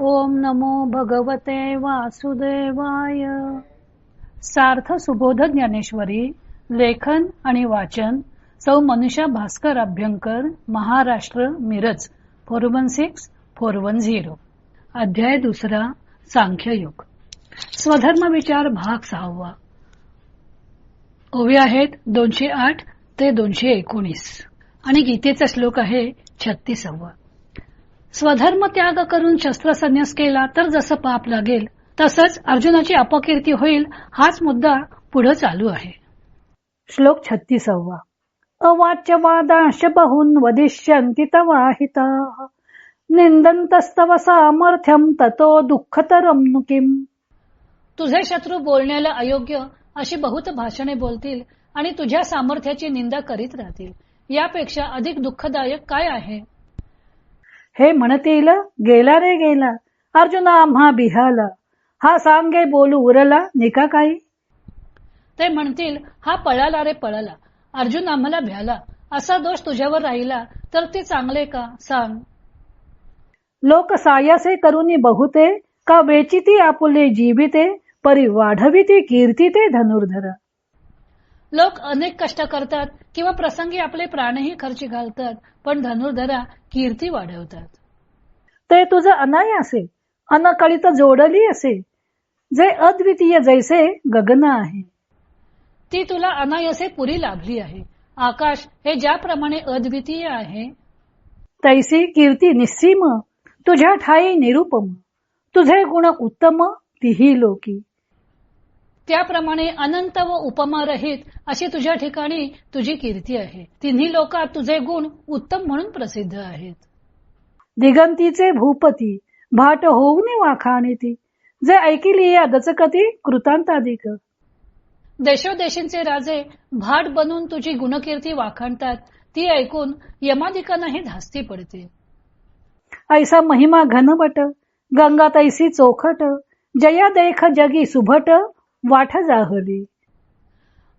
ओम नमो भगवते वासुदेवाय. सार्थ सुबोध ज्ञानेश्वरी लेखन आणि वाचन Sau Manusha Bhaskar Abhyankar Maharashtra Miraj four one six four one zero. अध्याय दुसरा सांख्ययोग. स्वधर्म विचार भाग सहावा. ओवे आहेत दोनशे आठ ते दोनशे एकोणीस. आणि गीतेचा श्लोक आहे छत्तीसावा. स्वधर्म त्याग करून शस्त्रसन्यास केला तर जसं पाप लागेल तसंच अर्जुनाची अपकीर्ती होईल हाच मुद्दा पुढे चालू आहे. श्लोक छत्तीसावा. अवाच्यवादांश बहुन वदिष्यन्ति तवाहिता निंदन्तस्तव सामर्थ्यम ततो दुःखतरम किम? तुझे शत्रू बोलण्याला अयोग्य अशी बहुत भाषणे बोलतील आणि तुझ्या सामर्थ्याची निंदा करीत राहतील. यापेक्षा अधिक दुःखदायक काय आहे? हे म्हणतील गेला रे गेला. अर्जुना आम्हा बिहाला. हा सांगे बोलू उरला निका काही? ते म्हणतील हा पळाला रे पळाला. अर्जुन आम्हाला भ्याला. असा दोष तुझ्यावर राहिला तर ते चांगले का? सांग. लोक सायासे करुनी बहुते का वेचिती आपुले जीविते परी वाढविती कीर्ती ते धनुर्धर. लोक अनेक कष्ट करतात किंवा प्रसंगी आपले प्राणही खर्ची घालतात पण धनुर्धरा कीर्ती वाढवतात. ते तुझं अनायासे अनकळीत जोडली असे जे अद्वितीय जैसे गगन आहे. ती तुला अनायसे पुरी लाभली आहे. आकाश हे ज्याप्रमाणे अद्वितीय आहे. तैसी कीर्ती निस्सीम तुझ्या ठाई निरुपम तुझे गुण उत्तम तिही लोकी. त्याप्रमाणे अनंत व उपमा रहित अशी तुझ्या ठिकाणी तुझी कीर्ती आहे. तिन्ही लोकात तुझे गुण उत्तम म्हणून प्रसिद्ध आहेत. दिगंतीचे भूपती भाट होऊन वाखाणीती जे ऐकिली या दचकती कृतांताधिक देशोदेशींचे राजे भाट बनून तुझी गुणकीर्ती वाखाणतात. ती ऐकून यमादिकांनाही धास्ती पडते. ऐसा महिमा घनबट गंगा तैसी चोखट जया देख जगी सुभट वाठ जाहली.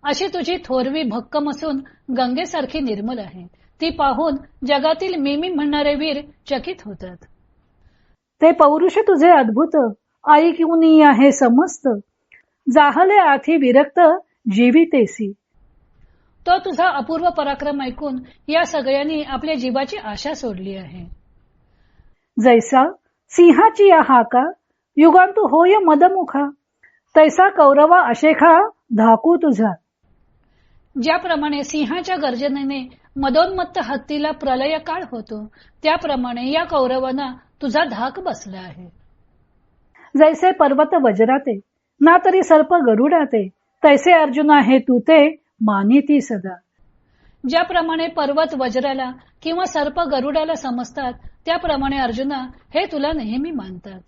अशी तुझी थोरवी भक्कम असून गंगेसारखी निर्मल आहे. ती पाहून जगातील मिमी म्हणणारे वीर चकित होतात. ते पौरुष तुझे अद्भुत आई किंवा आहे समस्त. जाहले आथी विरक्त जीवितेसी. तो तुझा अपूर्व पराक्रम ऐकून या सगळ्यांनी आपल्या जीवाची आशा सोडली आहे. जैसा सिंहाची या हाका युगांतू होय मदमुखा. तैसा कौरवा अशेखा धाकू तुझा. ज्याप्रमाणे सिंहाच्या गर्जनेने मदोन्मत्त हत्तीला प्रलय काळ होतो त्याप्रमाणे या कौरवांना तुझा धाक बसला आहे. जैसे पर्वत वज्राते ना तरी सर्प गरुडाते तैसे अर्जुना हे तू ते मानिती सदा. ज्याप्रमाणे पर्वत वज्राला किंवा सर्प गरुडाला समजतात त्याप्रमाणे अर्जुना हे तुला नेहमी मानतात.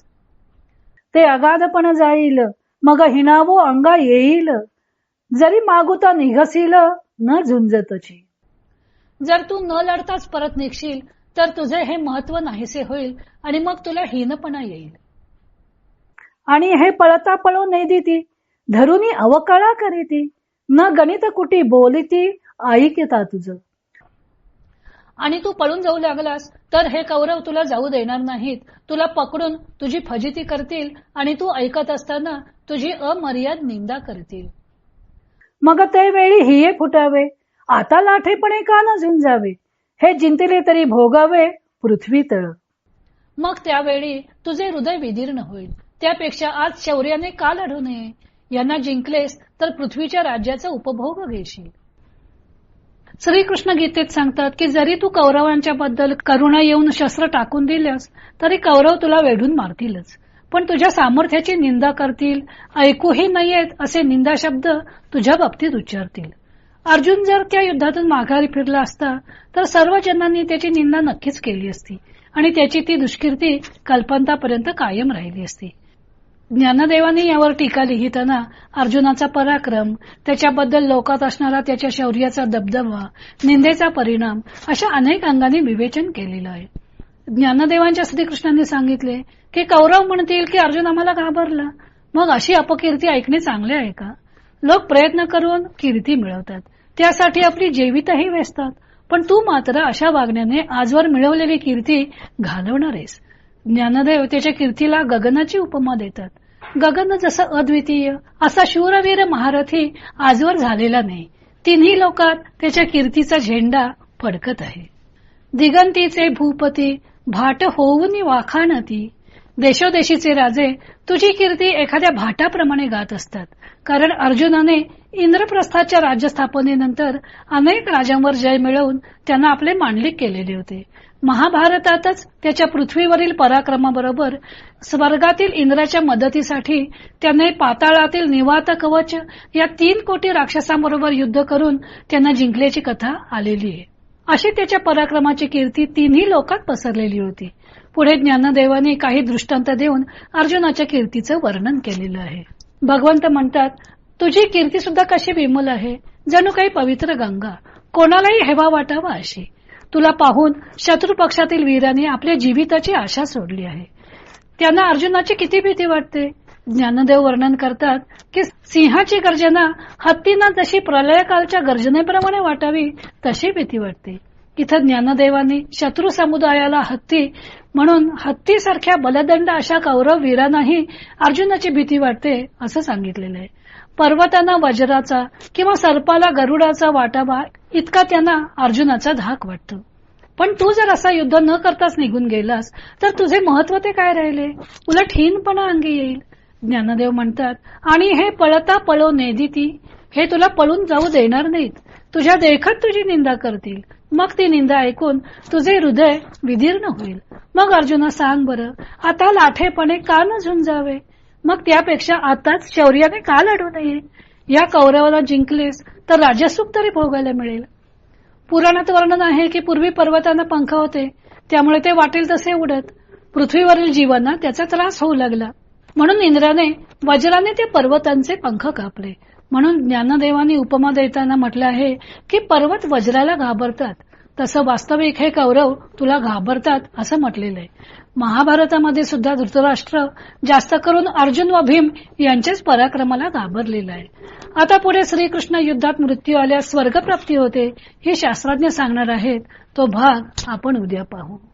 ते अगाधपण जाईल मग हिणावो अंगा येईल. जरी मागुता निघसील न झुंजतची जर तू न लढताच परत निघशील तर तुझे हे महत्त्व नाहीसे होईल आणि मग तुला हीनपणा येईल. आणि हे पळता पळू नाही देती धरुनी अवकाळा करीती. न गणित कुटी बोलिती ऐकता तुझ. आणि तू पळून जाऊ लागलास तर हे कौरव तुला जाऊ देणार नाहीत. तुला पकडून तुझी फजिती करतील आणि तू ऐकत असताना तुझी अमर्याद निंदा करतील. मग ते वेळी हिये फुटावे आता लाठेपणे का न झुंजावे हे जिंकले तरी भोगावे पृथ्वी तळ. मग त्यावेळी तुझे हृदय विदीर्ण होईल. त्यापेक्षा आज शौर्याने का लढू नये? यांना जिंकलेस तर पृथ्वीच्या राज्याचा उपभोग घेशील. श्रीकृष्ण गीतेत सांगतात की जरी तू कौरवांच्या बद्दल करुणा येऊन शस्त्र टाकून दिल्यास तरी कौरव तुला वेढून मारतीलच. पण तुझ्या सामर्थ्याची निंदा करतील ऐकूही नाहीयेत असे निंदा शब्द तुझ्या बाबतीत उच्चारतील. अर्जुन जर त्या युद्धातून माघारी फिरला असता तर सर्व जणांनी त्याची निंदा नक्कीच केली असती आणि त्याची ती दुष्कीर्ती कल्पंतापर्यंत कायम राहिली असती. ज्ञानदेवाने यावर टीका लिहिताना अर्जुनाचा पराक्रम त्याच्याबद्दल लोकात असणारा त्याच्या शौर्याचा दबदबा निंदेचा परिणाम अशा अनेक अंगांनी विवेचन केलेलं आहे. ज्ञानदेवांच्या श्रीकृष्णांनी सांगितले की कौरव म्हणतील की अर्जुन आम्हाला घाबरला. मग अशी अपकीर्ती ऐकणे चांगले आहे का? लोक प्रयत्न करून कीर्ती मिळवतात. त्यासाठी आपली जेवितही वेचतात. पण तू मात्र अशा वागण्याने आजवर मिळवलेली कीर्ती घालवणार आहेस ज्ञानदेव त्याच्या कीर्तीला गगनाची उपमा देतात. गगन जसं अद्वितीय असा शूरवीर महारथी आजवर झालेला नाही. तिन्ही लोकात त्याच्या कीर्तीचा झेंडा फडकत आहे. दिगंतीचे भूपती भाट होऊन वाखाणती. देशोदेशीचे राजे तुझी कीर्ती एखाद्या भाटाप्रमाणे गात असतात. कारण अर्जुनाने इंद्रप्रस्थाच्या राज्यस्थापनेनंतर अनेक राजांवर जय मिळवून त्यांना आपले मांडलिक केलेले होते. महाभारतातच त्याच्या पृथ्वीवरील पराक्रमाबरोबर स्वर्गातील इंद्राच्या मदतीसाठी त्याने पाताळातील निवात कवच या तीन कोटी राक्षसांबरोबर युद्ध करून त्यांना जिंकल्याची कथा आलेली आहे. अशी त्याच्या पराक्रमाची कीर्ती तिन्ही लोकात पसरलेली होती. पुढे ज्ञानदेवाने काही दृष्टांत देऊन अर्जुनाच्या कीर्तीचं वर्णन केलेलं आहे. भगवंत म्हणतात तुझी कीर्ती सुद्धा कशी विमल आहे? जणू काही पवित्र गंगा. कोणालाही हेवा वाटावा अशी तुला पाहून शत्रू पक्षातील वीराने आपल्या जीविताची आशा सोडली आहे. त्यांना अर्जुनाची किती भीती वाटते? ज्ञानदेव वर्णन करतात की सिंहाची गर्जना हत्तींना जशी प्रलयकालच्या गर्जनेप्रमाणे वाटावी तशी भीती वाटते. इथं ज्ञानदेवानी शत्रू समुदायाला हत्ती म्हणून हत्तीसारख्या बलदंड अशा कौरव वीरांनाही अर्जुनाची भीती वाटते असं सांगितलेलं आहे. पर्वतांना वज्राचा किंवा सर्पाला गरुडाचा वाटावा इतका त्यांना अर्जुनाचा धाक वाटतो. पण तू जर असा युद्ध न करताच निघून गेलास तर तुझे महत्त्व ते काय राहिले? उलट हीनपणा अंगी येईल. ज्ञानदेव म्हणतात आणि हे पळता पळो नेदिती हे तुला पळून जाऊ देणार नाहीत. तुझ्या देखत तुझी निंदा करतील. मग ती निंदा ऐकून तुझे हृदय विदीर्ण होईल. मग अर्जुना सांग बरं आता लाठेपणे का न झुंजावे मग त्यापेक्षा आताच शौर्याने का लढू नये? या कौरवाला जिंकलेस तर राजसुख तरी भोगायला मिळेल. पुराणात वर्णन आहे की पूर्वी पर्वतांना पंख होते त्यामुळे ते वाटेल तसे उडत. पृथ्वीवरील जीवांना त्याचा त्रास होऊ लागला. म्हणून इंद्राने वज्राने ते पर्वतांचे पंख कापले. म्हणून ज्ञानदेवानी उपमा देताना म्हटलं आहे की पर्वत वज्राला घाबरतात. तसं वास्तविक हे कौरव तुला घाबरतात असं म्हटलेलं आहे. महाभारतामध्ये सुद्धा धृतराष्ट्र जास्त करून अर्जुन व भीम यांच्याच पराक्रमाला घाबरलेला आहे. आता पुढे श्रीकृष्ण युद्धात मृत्यू आल्यास स्वर्गप्राप्ती होते हे शास्त्रज्ञ सांगणार आहेत. तो भाग आपण उद्या पाहू.